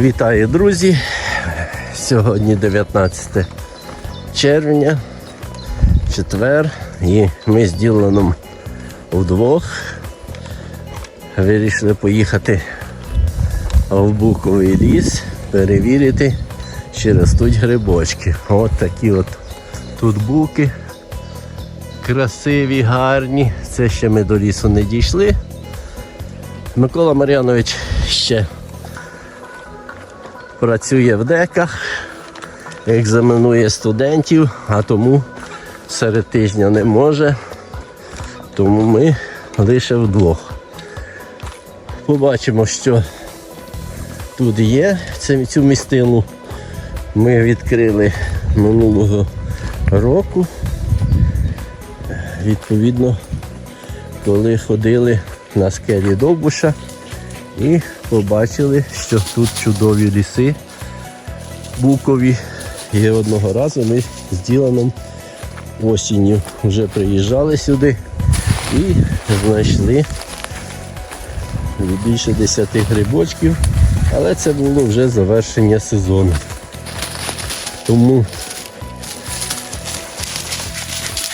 Вітаю, друзі! Сьогодні 19 червня, четвер, і ми з Діланом вдвох вирішили поїхати в Буковий ліс, перевірити, чи ростуть грибочки. От такі от тут буки. Красиві, гарні. Це ще ми до лісу не дійшли. Микола Мар'янович ще працює в деках, екзаменує студентів, а тому серед тижня не може. Тому ми лише вдвох. Побачимо, що тут є. Цю містину ми відкрили минулого року. Відповідно, коли ходили на скелі Довбуша і побачили, що тут чудові ліси букові. І одного разу ми з Діланом осінню вже приїжджали сюди і знайшли більше 10 грибочків, але це було вже завершення сезону. Тому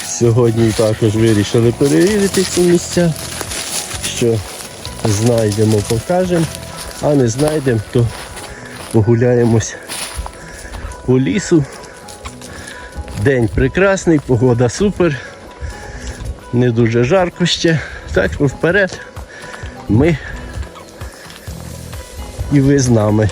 сьогодні також вирішили перевірити ці місця, що знайдемо, покажемо, а не знайдемо, то погуляємось по лісу. День прекрасний, погода супер, не дуже жарко ще. Так що вперед ми і ви з нами.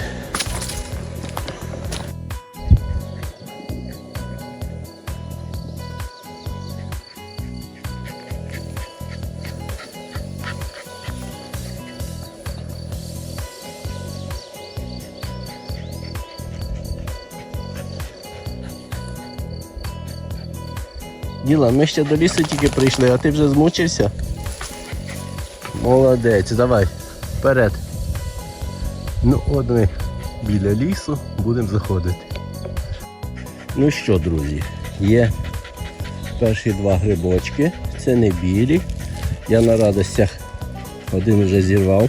Діла, ми ще до лісу тільки прийшли, а ти вже змучився? Молодець, давай, вперед. Ну, от ми біля лісу будемо заходити. Ну що, друзі, є перші два грибочки. Це не білі. Я на радостях один вже зірвав.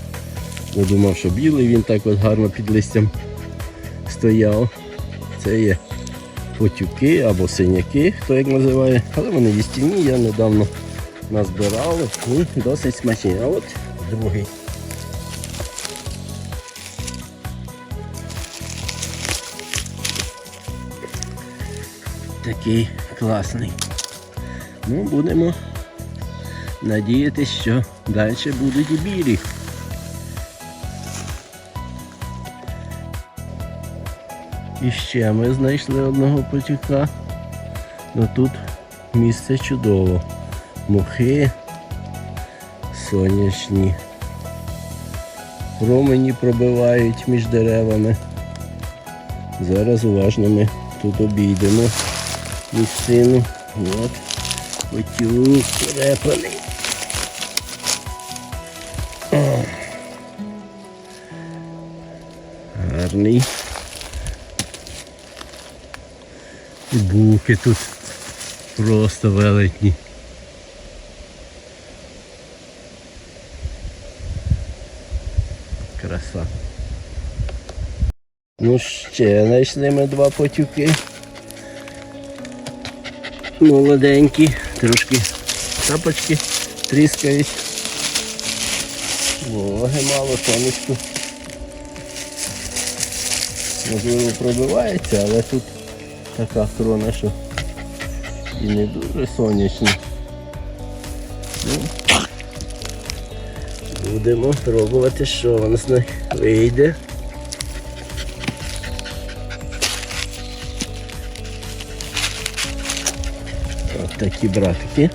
Бо думав, що білий, він так от гарно під листям стояв. Це є потюки або синяки, хто як називає, але вони їстівні, я недавно назбирав і досить смачні. А от другий. Такий класний. Ну, будемо надіятися, що далі будуть білі. І ще ми знайшли одного потюка. Ну тут місце чудово. Мухи сонячні. Промені пробивають між деревами. Зараз уважно ми тут обійдемо місцину. От. Потюк перепаний. Гарний. І буки тут просто велетні. Краса. Ну ще знайшли ми два потюки. Молоденькі, трошки тапочки тріскають. Вологи мало, сонечку. Можливо пробивається, але тут така крона, що і не дуже сонячна. Ну, будемо пробувати, що у нас не вийде. От такі братики.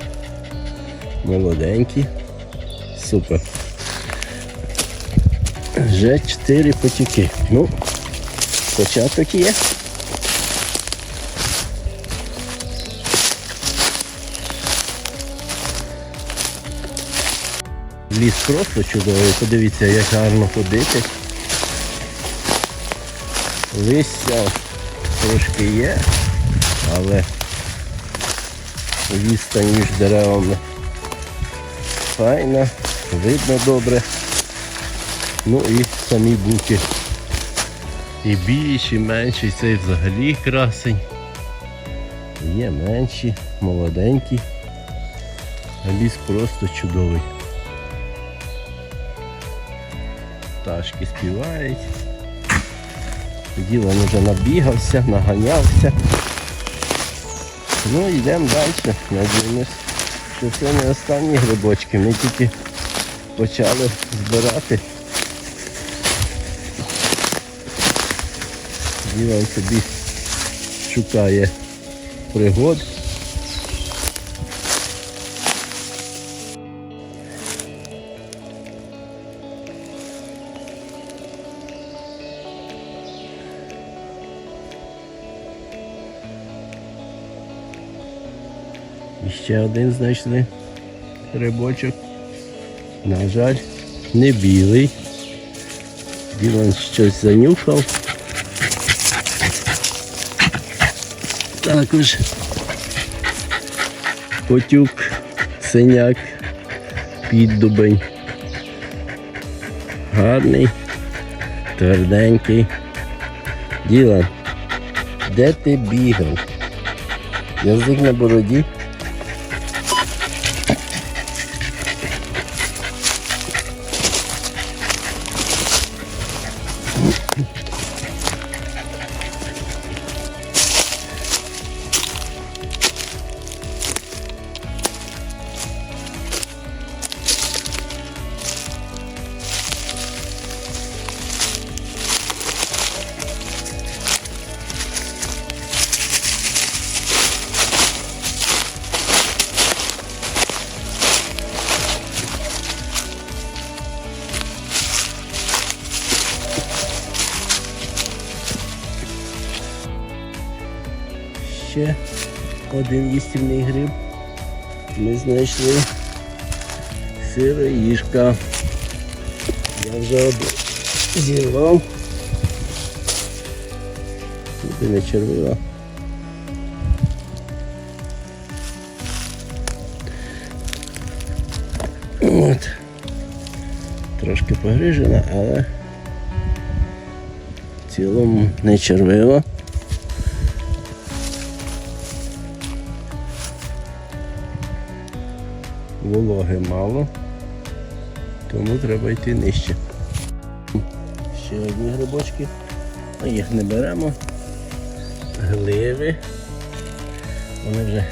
Молоденькі. Супер. Вже 4 потіки. Ну, початок є. Ліс просто чудовий, подивіться, як гарно ходити. Листя трошки є, але відстань між деревами файна, видно добре. Ну і самі буки І більші, і менші, цей взагалі красень. Є менші, молоденькі. Ліс просто чудовий. Пташки співають. Діло вже набігався, наганявся. Ну йдемо далі. Надіємось, що це не останні грибочки. Ми тільки почали збирати. Діло собі шукає пригод. І ще один знайшли грибочок. На жаль, не білий. Ділан щось занюхав. Також потюк, синяк, піддубень. Гарний, тверденький. Ділан, де ти бігав? Язик на бороді. Один їстівний гриб. Ми знайшли сироїжка. Я вже зірвав. Туди не червива. От. Трошки погрижена, але в цілому не червива. Вологи мало, тому треба йти нижче. Ще одні грибочки, а їх не беремо. Гливи. Вони вже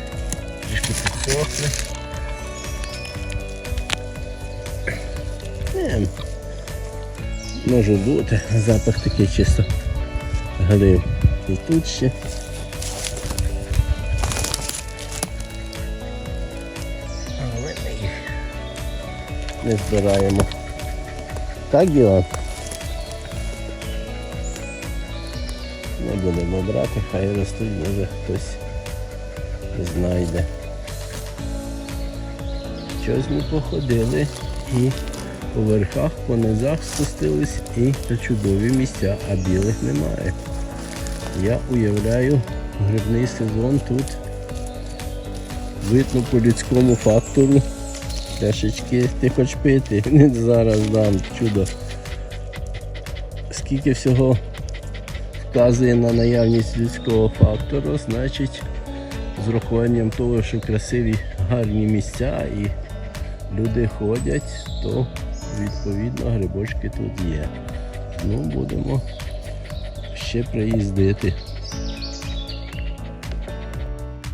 трішки підсохли. Не, може бути, запах такий чисто глив. І тут ще. Не збираємо. Так діло. Не будемо брати, хай ростуть, може хтось знайде. Щось ми походили і по верхах, по низах спустились і це чудові місця, а білих немає. Я уявляю, грибний сезон тут видно по людському фактору. Пляшечки ти хоч пити, зараз дам чудо. Скільки всього вказує на наявність людського фактору, значить з урахуванням того, що красиві гарні місця і люди ходять, то відповідно грибочки тут є. Ну, будемо ще приїздити.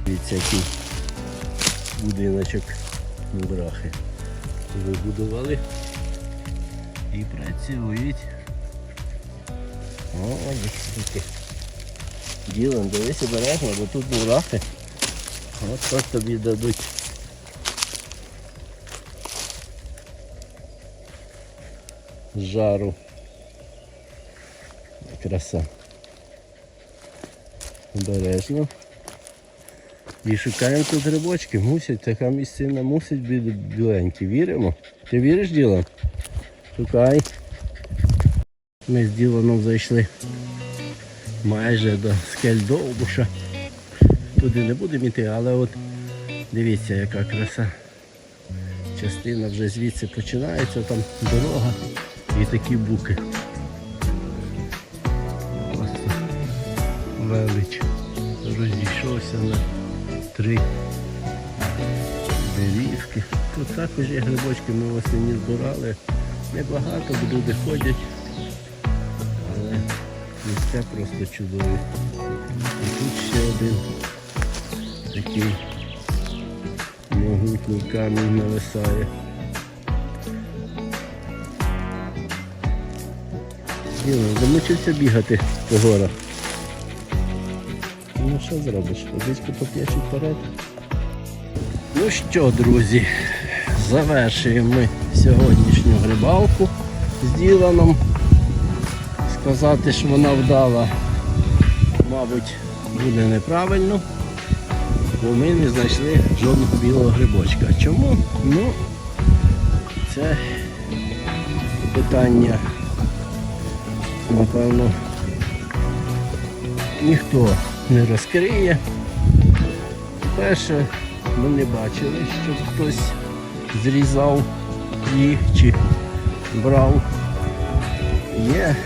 Дивіться, який будиночок мурахи вибудували і працюють. О, скільки. Ділом, дивись обережно, бо тут мурахи. От так тобі дадуть. Жару. Краса. Обережно. І шукаємо тут грибочки. Мусять, така місцина мусить бути біленькі. Віримо? Ти віриш діло? Шукай. Ми з Діланом зайшли майже до скель Довбуша. Туди не будемо йти, але от дивіться яка краса. Частина вже звідси починається, там дорога і такі буки. велич розійшовся на три дерівки. Тут також є грибочки, ми восені збирали. Небагато, люди ходять, але місця просто чудові. І тут ще один такий могутній камінь нависає. Діло, замучився бігати по горах. Ну що зробиш? Водичку поп'єш і вперед. Ну що, друзі, завершуємо ми сьогоднішню грибалку з Діланом. Сказати, що вона вдала, мабуть, буде неправильно, бо ми не знайшли жодного білого грибочка. Чому? Ну, це питання, напевно, ніхто не розкриє. Перше, ми не бачили, щоб хтось зрізав їх чи брав. Є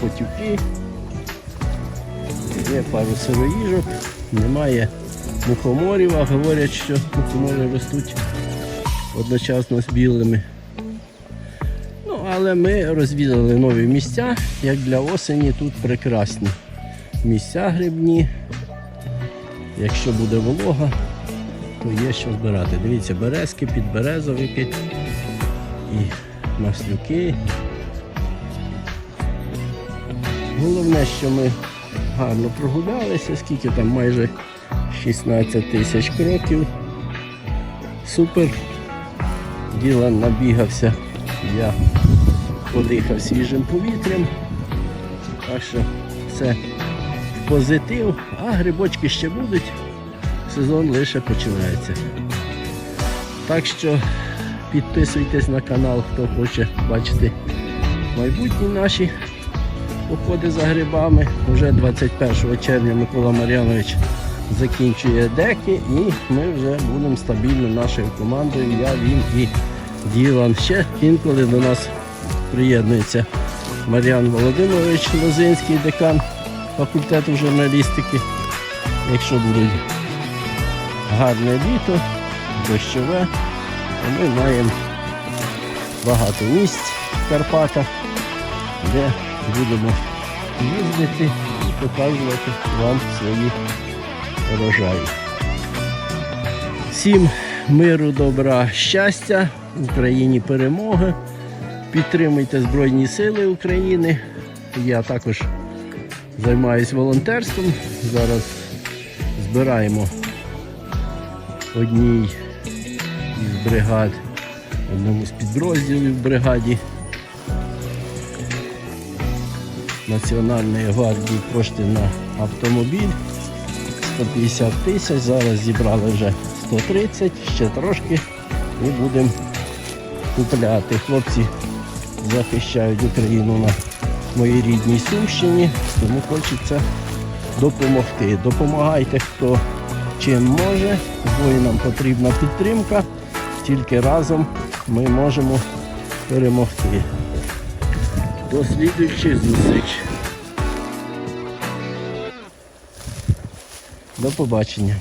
потюки, є пару сироїжок, немає мухоморів, а говорять, що мухомори ростуть одночасно з білими. Ну, але ми розвідали нові місця, як для осені тут прекрасні місця грибні. Якщо буде волога, то є що збирати. Дивіться, березки, підберезовики і маслюки. Головне, що ми гарно прогулялися, скільки там майже 16 тисяч кроків. Супер. Діла набігався, я подихав свіжим повітрям. Так що все позитив, а грибочки ще будуть. Сезон лише починається. Так що підписуйтесь на канал, хто хоче бачити майбутні наші походи за грибами. Уже 21 червня Микола Мар'янович закінчує деки і ми вже будемо стабільно нашою командою. Я, він і Ділан. Ще інколи до нас приєднується Мар'ян Володимирович Лозинський, декан факультету журналістики. Якщо буде гарне літо, дощове, то ми маємо багато місць в Карпатах, де будемо їздити і показувати вам свої врожаї. Всім миру, добра, щастя, Україні перемоги. Підтримуйте Збройні Сили України. Я також займаюся волонтерством. Зараз збираємо одній із бригад, одному з підрозділів бригаді Національної гвардії кошти на автомобіль. 150 тисяч, зараз зібрали вже 130, ще трошки і будемо купляти. Хлопці захищають Україну на моїй рідній Сумщині, тому хочеться допомогти. Допомагайте, хто чим може. Воїнам потрібна підтримка. Тільки разом ми можемо перемогти. До слідуючих зустріч. До побачення.